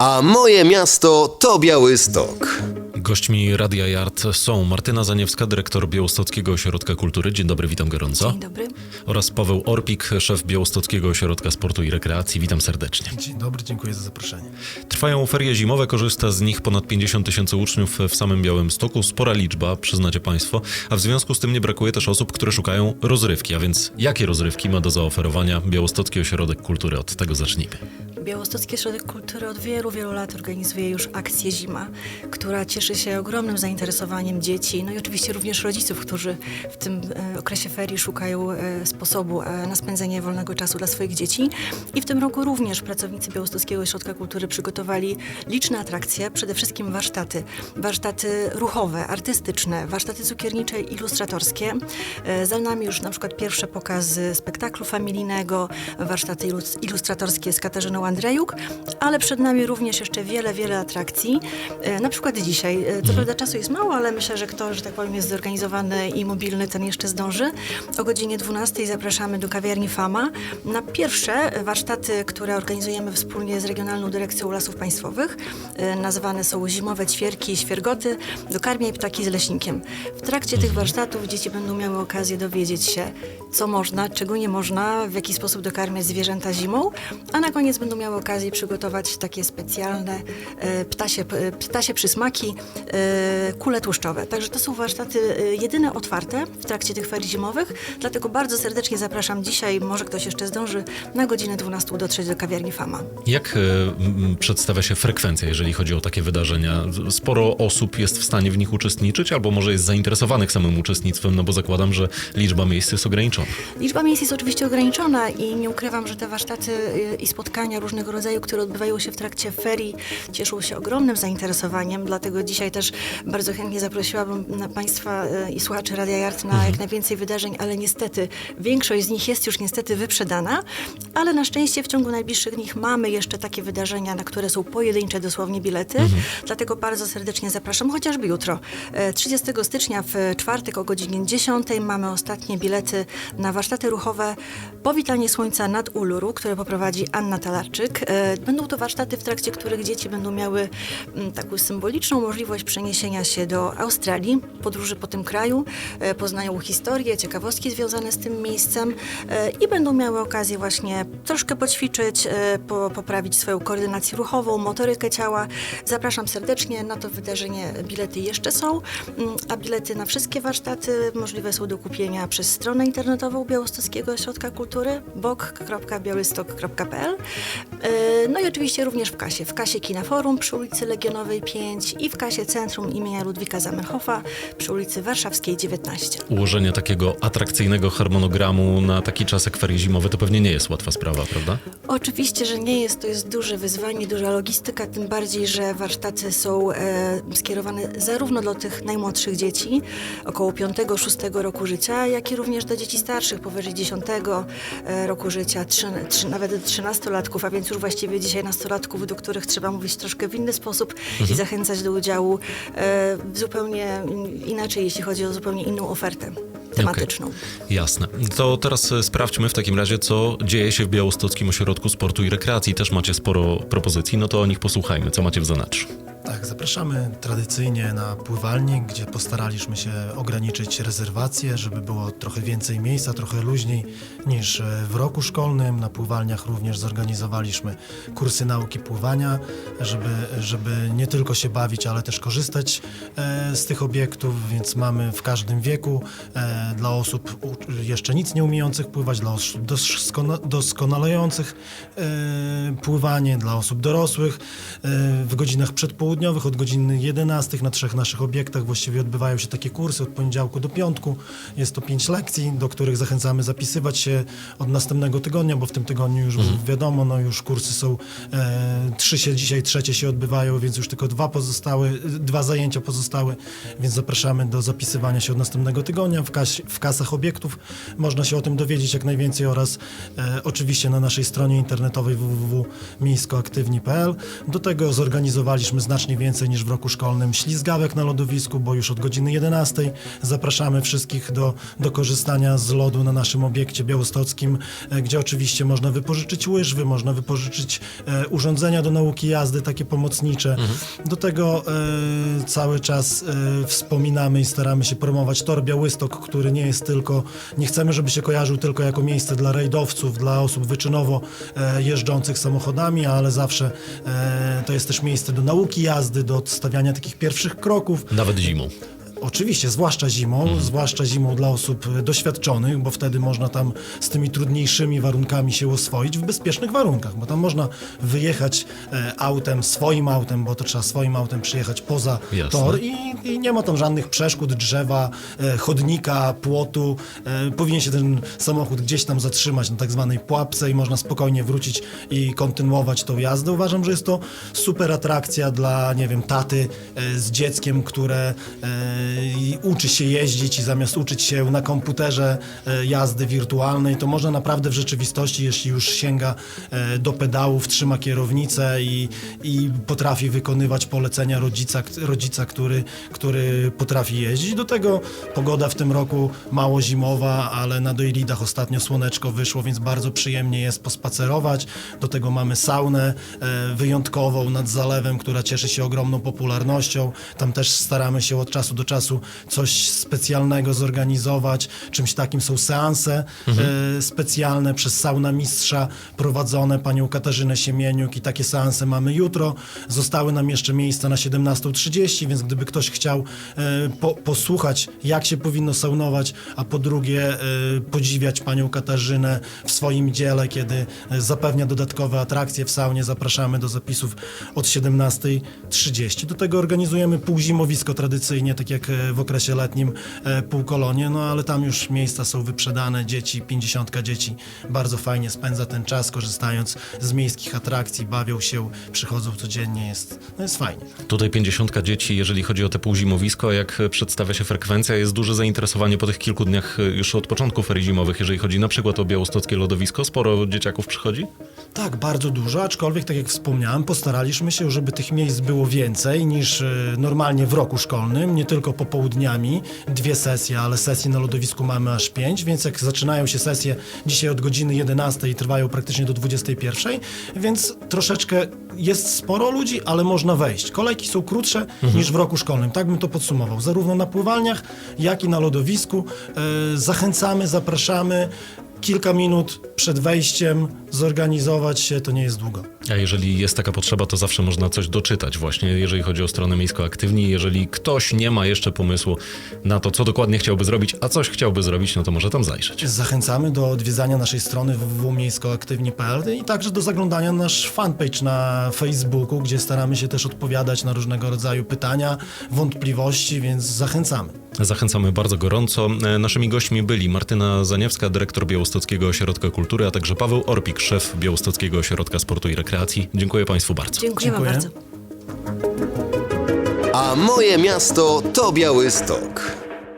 A moje miasto to Białystok. Gośćmi Radia Yard są Martyna Zaniewska, dyrektor Białostockiego Ośrodka Kultury. Dzień dobry, witam gorąco. Dzień dobry. Oraz Paweł Orpik, szef Białostockiego Ośrodka Sportu i Rekreacji. Witam serdecznie. Dzień dobry, dziękuję za zaproszenie. Trwają ferie zimowe, korzysta z nich ponad 50 tysięcy uczniów w samym Białymstoku. Spora liczba, przyznacie Państwo, a w związku z tym nie brakuje też osób, które szukają rozrywki. A więc jakie rozrywki ma do zaoferowania Białostocki Ośrodek Kultury? Od tego zacznijmy. Białostocki Ośrodek Kultury od wielu, wielu lat organizuje już akcję Zima, która cieszy się ogromnym zainteresowaniem dzieci, no i oczywiście również rodziców, którzy w tym e, okresie ferii szukają e, sposobu e, na spędzenie wolnego czasu dla swoich dzieci. I w tym roku również pracownicy Białostockiego Ośrodka Kultury przygotowali liczne atrakcje, przede wszystkim warsztaty. Warsztaty ruchowe, artystyczne, warsztaty cukiernicze ilustratorskie. Za nami już na przykład pierwsze pokazy spektaklu familijnego, warsztaty ilus- ilustratorskie z Katarzyną Andrejuk, ale przed nami również jeszcze wiele, wiele atrakcji. E, Na przykład dzisiaj, e, co prawda czasu jest mało, ale myślę, że kto, że tak powiem, jest zorganizowany i mobilny, ten jeszcze zdąży. O godzinie 12 zapraszamy do kawiarni Fama na pierwsze warsztaty, które organizujemy wspólnie z Regionalną Dyrekcją Lasów Państwowych. E, Nazywane są Zimowe Ćwierki i Świergoty, dokarmiaj ptaki z leśnikiem. W trakcie tych warsztatów dzieci będą miały okazję dowiedzieć się, co można, czego nie można, w jaki sposób dokarmiać zwierzęta zimą, a na koniec będą miały okazję przygotować takie specjalne e, ptasie, ptasie przysmaki, e, kule tłuszczowe. Także to są warsztaty e, jedyne otwarte w trakcie tych ferii zimowych, dlatego bardzo serdecznie zapraszam dzisiaj, może ktoś jeszcze zdąży, na godzinę 12 dotrzeć do kawiarni Fama. Jak przedstawia się frekwencja, jeżeli chodzi o takie wydarzenia? Sporo osób jest w stanie w nich uczestniczyć, albo może jest zainteresowanych samym uczestnictwem, no bo zakładam, że liczba miejsc jest ograniczona. Liczba miejsc jest oczywiście ograniczona i nie ukrywam, że te warsztaty i spotkania różnego rodzaju, które odbywają się w trakcie ferii, cieszą się ogromnym zainteresowaniem. Dlatego dzisiaj też bardzo chętnie zaprosiłabym na Państwa y, i słuchaczy Radia Yard na jak najwięcej wydarzeń, ale niestety większość z nich jest już niestety wyprzedana, ale na szczęście w ciągu najbliższych dni mamy jeszcze takie wydarzenia, na które są pojedyncze dosłownie bilety. Dlatego bardzo serdecznie zapraszam, chociażby jutro. E, 30 stycznia w czwartek o godzinie 10 mamy ostatnie bilety na warsztaty ruchowe Powitanie Słońca nad Uluru, które poprowadzi Anna Talarczyk. E, Będą to warsztaty, w trakcie których dzieci będą miały mm, taką symboliczną możliwość przeniesienia się do Australii, podróży po tym kraju, e, poznają historię, ciekawostki związane z tym miejscem e, i będą miały okazję właśnie troszkę poćwiczyć, po, poprawić swoją koordynację ruchową, motorykę ciała. Zapraszam serdecznie na to wydarzenie. Bilety jeszcze są, mm, a bilety na wszystkie warsztaty możliwe są do kupienia przez stronę internetową Białostockiego Ośrodka Kultury bok.białystok.pl No i oczywiście również w kasie. W kasie Kina Forum przy ulicy Legionowej 5 i w kasie Centrum imienia Ludwika Zamenhofa przy ulicy Warszawskiej 19. Ułożenie takiego atrakcyjnego harmonogramu na taki czas jak ferie zimowe to pewnie nie jest łatwa sprawa, prawda? Oczywiście, że nie jest. To jest duże wyzwanie, duża logistyka, tym bardziej, że warsztaty są e, skierowane zarówno do tych najmłodszych dzieci, około 5-6 roku życia, jak i również do dzieci starszych, powyżej 10 e, roku życia, trzy, trzy, nawet do 13-latków, a więc już właściwie dzisiaj nastolatków, do których trzeba mówić troszkę w inny sposób i zachęcać do udziału e, zupełnie inaczej, jeśli chodzi o zupełnie inną ofertę tematyczną. Okej, Jasne. To teraz e, sprawdźmy w takim razie, co dzieje się w Białostockim Ośrodku Sportu i Rekreacji. Też macie sporo propozycji, no to o nich posłuchajmy. Co macie w zanadrzu? Tak, zapraszamy tradycyjnie na pływalnię, gdzie postaraliśmy się ograniczyć rezerwacje, żeby było trochę więcej miejsca, trochę luźniej niż e, w roku szkolnym. Na pływalniach również zorganizowaliśmy kursy nauki pływania, żeby, żeby nie tylko się bawić, ale też korzystać e, z tych obiektów, więc mamy w każdym wieku e, dla osób jeszcze nic nie umiejących pływać, dla osób doskona- doskonalejących e, pływanie, dla osób dorosłych. W godzinach przedpołudniowych od godziny 11 na trzech naszych obiektach właściwie odbywają się takie kursy od poniedziałku do piątku. Jest to pięć lekcji, do których zachęcamy zapisywać się od następnego tygodnia, bo w tym tygodniu już wiadomo, no już kursy są, e, trzy się dzisiaj, trzecie się odbywają, więc już tylko dwa pozostały, dwa zajęcia pozostały, więc zapraszamy do zapisywania się od następnego tygodnia. W, kas, w kasach obiektów można się o tym dowiedzieć jak najwięcej oraz e, oczywiście na naszej stronie internetowej www.miejskoaktywni.pl. Do tego zorganizowaliśmy znacznie znacznie więcej niż w roku szkolnym ślizgawek na lodowisku, bo już od godziny 11 zapraszamy wszystkich do, do korzystania z lodu na naszym obiekcie białostockim, e, gdzie oczywiście można wypożyczyć łyżwy, można wypożyczyć e, urządzenia do nauki jazdy, takie pomocnicze. Do tego e, cały czas e, wspominamy i staramy się promować tor Białystok, który nie jest tylko, nie chcemy, żeby się kojarzył tylko jako miejsce dla rajdowców, dla osób wyczynowo e, jeżdżących samochodami, ale zawsze e, to jest też miejsce do nauki jazdy, do odstawiania takich pierwszych kroków. Nawet zimą. Oczywiście, zwłaszcza zimą, zwłaszcza zimą dla osób e, doświadczonych, bo wtedy można tam z tymi trudniejszymi warunkami się oswoić w bezpiecznych warunkach, bo tam można wyjechać e, autem, swoim autem, bo to trzeba swoim autem przyjechać poza Jasne. tor i, i nie ma tam żadnych przeszkód, drzewa, e, chodnika, płotu. Powinien się ten samochód gdzieś tam zatrzymać na tak zwanej pułapce i można spokojnie wrócić i kontynuować tą jazdę. Uważam, że jest to super atrakcja dla, nie wiem, taty z dzieckiem, które i uczy się jeździć i zamiast uczyć się na komputerze e, jazdy wirtualnej, to można naprawdę w rzeczywistości, jeśli już sięga e, do pedałów, trzyma kierownicę i, i potrafi wykonywać polecenia rodzica, rodzica który, który potrafi jeździć. Do tego pogoda w tym roku mało zimowa, ale na Dojlidach ostatnio słoneczko wyszło, więc bardzo przyjemnie jest pospacerować. Do tego mamy saunę e, wyjątkową nad zalewem, która cieszy się ogromną popularnością. Tam też staramy się od czasu do czasu coś specjalnego zorganizować. Czymś takim są seanse e, specjalne przez sauna mistrza prowadzone panią Katarzynę Siemieniuk i takie seanse mamy jutro. Zostały nam jeszcze miejsca na 17.30, więc gdyby ktoś chciał e, po, posłuchać, jak się powinno saunować, a po drugie e, podziwiać panią Katarzynę w swoim dziele, kiedy zapewnia dodatkowe atrakcje w saunie, zapraszamy do zapisów od 17.30. Do tego organizujemy półzimowisko tradycyjnie, tak jak w okresie letnim e, półkolonie, no ale tam już miejsca są wyprzedane, dzieci, 50 dzieci bardzo fajnie spędza ten czas, korzystając z miejskich atrakcji, bawią się, przychodzą codziennie, jest, no jest fajnie. Tutaj 50 dzieci, jeżeli chodzi o te półzimowisko, jak przedstawia się frekwencja, jest duże zainteresowanie po tych kilku dniach y, już od początku ferii zimowych, jeżeli chodzi na przykład o białostockie lodowisko. Sporo dzieciaków przychodzi? Tak, bardzo dużo, aczkolwiek, tak jak wspomniałem, postaraliśmy się, żeby tych miejsc było więcej niż e, normalnie w roku szkolnym, nie tylko popołudniami, dwie sesje, ale sesji na lodowisku mamy aż pięć, więc jak zaczynają się sesje dzisiaj od godziny 11 i trwają praktycznie do 21, więc troszeczkę jest sporo ludzi, ale można wejść. Kolejki są krótsze niż w roku szkolnym, tak bym to podsumował. Zarówno na pływalniach, jak i na lodowisku. E, zachęcamy, zapraszamy. Kilka minut przed wejściem zorganizować się, to nie jest długo. A jeżeli jest taka potrzeba, to zawsze można coś doczytać właśnie, jeżeli chodzi o stronę Miejsko Aktywni. Jeżeli ktoś nie ma jeszcze pomysłu na to, co dokładnie chciałby zrobić, a coś chciałby zrobić, no to może tam zajrzeć. Zachęcamy do odwiedzania naszej strony www.miejskoaktywni.pl i także do zaglądania na nasz fanpage na Facebooku, gdzie staramy się też odpowiadać na różnego rodzaju pytania, wątpliwości, więc zachęcamy. Zachęcamy bardzo gorąco. E, Naszymi gośćmi byli Martyna Zaniewska, dyrektor Białostockiego Ośrodka Kultury, a także Paweł Orpik, szef Białostockiego Ośrodka Sportu i Rekreacji. Dziękuję Państwu bardzo. Dziękujemy Dziękuję. bardzo. A moje miasto to Białystok.